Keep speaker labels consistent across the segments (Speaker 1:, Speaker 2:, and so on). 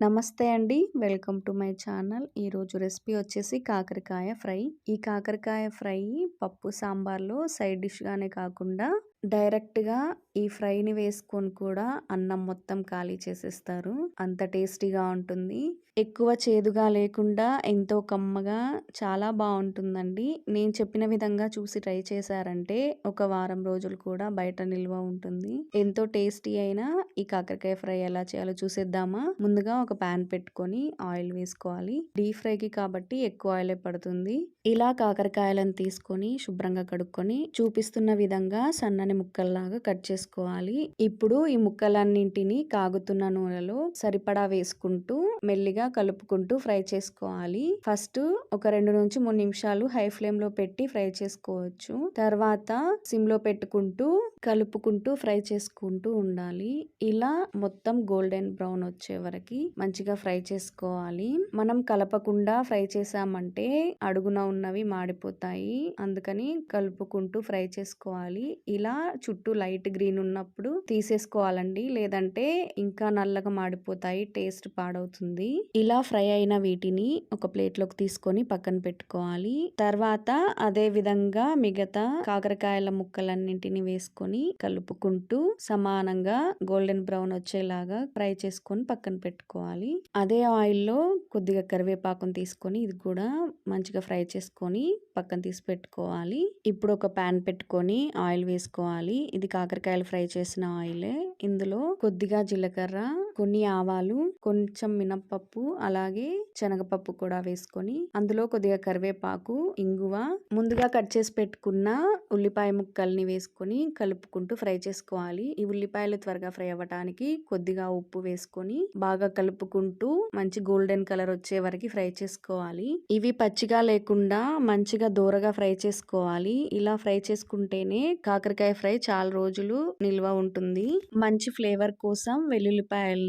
Speaker 1: నమస్తే అండి. Welcome to my channel. ఈరోజు రెసిపీ వచ్చేసి కాకరకాయ ఫ్రై. ఈ కాకరకాయ ఫ్రై పప్పు సాంబార్లో సైడ్ డిష్గానే కాకుండా డైరెక్ట్గా ఈ ఫ్రైని వేసుకొని కూడా అన్నం మొత్తం ఖాళీ చేసేస్తారు. అంత టేస్టీగా ఉంటుంది. ఎక్కువ చేదుగా లేకుండా ఎంతో కమ్మగా చాలా బాగుంటుందండి. నేను చెప్పిన విధంగా చూసి ట్రై చేశారంటే ఒక వారం రోజులు కూడా బయట నిల్వ ఉంటుంది. ఎంతో టేస్టీ అయినా ఈ కాకరకాయ ఫ్రై ఎలా చేయాలో చూసేద్దామా? ముందుగా ఒక ప్యాన్ పెట్టుకొని ఆయిల్ వేసుకోవాలి. డీప్ ఫ్రైకి కాబట్టి ఎక్కువ ఆయిలే పడుతుంది. ఇలా కాకరకాయలను తీసుకొని శుభ్రంగా కడుక్కొని చూపిస్తున్న విధంగా సన్నని ముక్కల్లాగా కట్ చేసుకోవాలి. ఇప్పుడు ఈ ముక్కలన్నింటినీ కాగుతున్న నూనెలో సరిపడా వేసుకుంటూ మెల్లిగా కలుపుకుంటూ ఫ్రై చేసుకోవాలి. ఫస్ట్ ఒక రెండు నుంచి మూడు నిమిషాలు హై ఫ్లేమ్లో పెట్టి ఫ్రై చేసుకోవచ్చు. తర్వాత సిమ్లో పెట్టుకుంటూ కలుపుకుంటూ ఫ్రై చేసుకుంటూ ఉండాలి. ఇలా మొత్తం గోల్డెన్ బ్రౌన్ వచ్చే వరకు మంచిగా ఫ్రై చేసుకోవాలి. మనం కలపకుండా ఫ్రై చేసామంటే అడుగున ఉన్నవి మాడిపోతాయి. అందుకని కలుపుకుంటూ ఫ్రై చేసుకోవాలి. ఇలా చుట్టూ లైట్ గ్రీన్ ఉన్నప్పుడు తీసేసుకోవాలండి. లేదంటే ఇంకా నల్లగా మాడిపోతాయి టేస్ట్ పాడవుతుంది. ఇలా ఫ్రై అయిన వీటిని ఒక ప్లేట్లోకి తీసుకొని పక్కన పెట్టుకోవాలి. తర్వాత అదే విధంగా మిగతా కాకరకాయల ముక్కలన్నింటిని వేసుకొని కలుపుకుంటూ సమానంగా గోల్డెన్ బ్రౌన్ వచ్చేలాగా ఫ్రై చేసుకొని పక్కన పెట్టుకోవాలి. అదే ఆయిల్లో కొద్దిగా కరివేపాకును తీసుకొని ఇది కూడా మంచిగా ఫ్రై చేసుకొని పక్కన తీసి పెట్టుకోవాలి. ఇప్పుడు ఒక ప్యాన్ పెట్టుకొని ఆయిల్ వేసుకోవాలి. ఇది కాకరకాయలు ఫ్రై చేసిన ఆయిలే. ఇందులో కొద్దిగా జీలకర్ర కొన్ని ఆవాలు కొంచెం మినప్పప్పు అలాగే శనగపప్పు కూడా వేసుకొని అందులో కొద్దిగా కరివేపాకు ఇంగువ ముందుగా కట్ చేసి పెట్టుకున్న ఉల్లిపాయ ముక్కల్ని వేసుకొని కలుపుకుంటూ ఫ్రై చేసుకోవాలి. ఈ ఉల్లిపాయలు త్వరగా ఫ్రై అవ్వటానికి కొద్దిగా ఉప్పు వేసుకొని బాగా కలుపుకుంటూ మంచి గోల్డెన్ కలర్ వచ్చే వరకు ఫ్రై చేసుకోవాలి. ఇవి పచ్చిగా లేకుండా మంచిగా దూరగా ఫ్రై చేసుకోవాలి. ఇలా ఫ్రై చేసుకుంటేనే కాకరకాయ ఫ్రై చాలా రోజులు నిల్వ ఉంటుంది. మంచి ఫ్లేవర్ కోసం వెల్లుల్లిపాయలు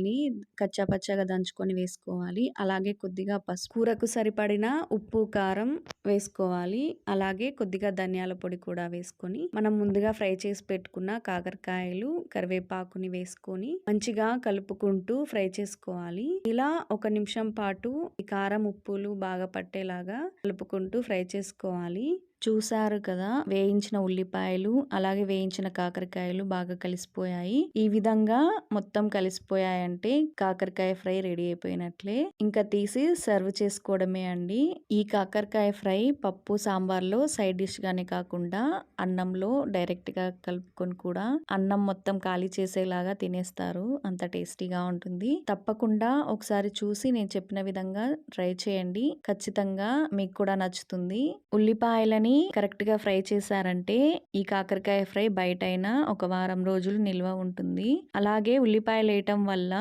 Speaker 1: కచ్చా పచ్చగా దంచుకొని వేసుకోవాలి. అలాగే కొద్దిగా పసుపు కూరకు సరిపడిన ఉప్పు కారం వేసుకోవాలి. అలాగే కొద్దిగా ధనియాల పొడి కూడా వేసుకొని మనం ముందుగా ఫ్రై చేసి పెట్టుకున్న కాకరకాయలు కరివేపాకుని వేసుకొని మంచిగా కలుపుకుంటూ ఫ్రై చేసుకోవాలి. ఇలా ఒక నిమిషం పాటు ఈ కారం ఉప్పులు బాగా పట్టేలాగా కలుపుకుంటూ ఫ్రై చేసుకోవాలి. చూసారు కదా వేయించిన ఉల్లిపాయలు అలాగే వేయించిన కాకరకాయలు బాగా కలిసిపోయాయి. ఈ విధంగా మొత్తం కలిసిపోయాయంటే కాకరకాయ ఫ్రై రెడీ అయిపోయినట్లే. ఇంకా తీసి సర్వ్ చేసుకోవడమే అండి. ఈ కాకరకాయ ఫ్రై పప్పు సాంబార్లో సైడ్ డిష్ గానే కాకుండా అన్నంలో డైరెక్ట్గా కలుపుకొని కూడా అన్నం మొత్తం ఖాళీ చేసేలాగా తినేస్తారు. అంత టేస్టీగా ఉంటుంది. తప్పకుండా ఒకసారి చూసి నేను చెప్పిన విధంగా ట్రై చేయండి. ఖచ్చితంగా మీకు కూడా నచ్చుతుంది. ఉల్లిపాయలని కానీ కరెక్ట్గా ఫ్రై చేశారంటే ఈ కాకరకాయ ఫ్రై బయట అయినా ఒక వారం రోజులు నిల్వ ఉంటుంది. అలాగే ఉల్లిపాయలు వేయటం వల్ల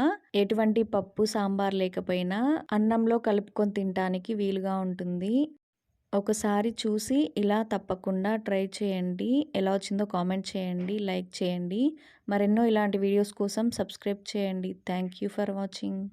Speaker 1: ఎటువంటి పప్పు సాంబార్ లేకపోయినా అన్నంలో కలుపుకొని తినడానికి వీలుగా ఉంటుంది. ఒకసారి చూసి ఇలా తప్పకుండా ట్రై చేయండి. ఎలా వచ్చిందో కామెంట్ చేయండి లైక్ చేయండి. మరెన్నో ఇలాంటి వీడియోస్ కోసం సబ్స్క్రైబ్ చేయండి. Thank you for watching.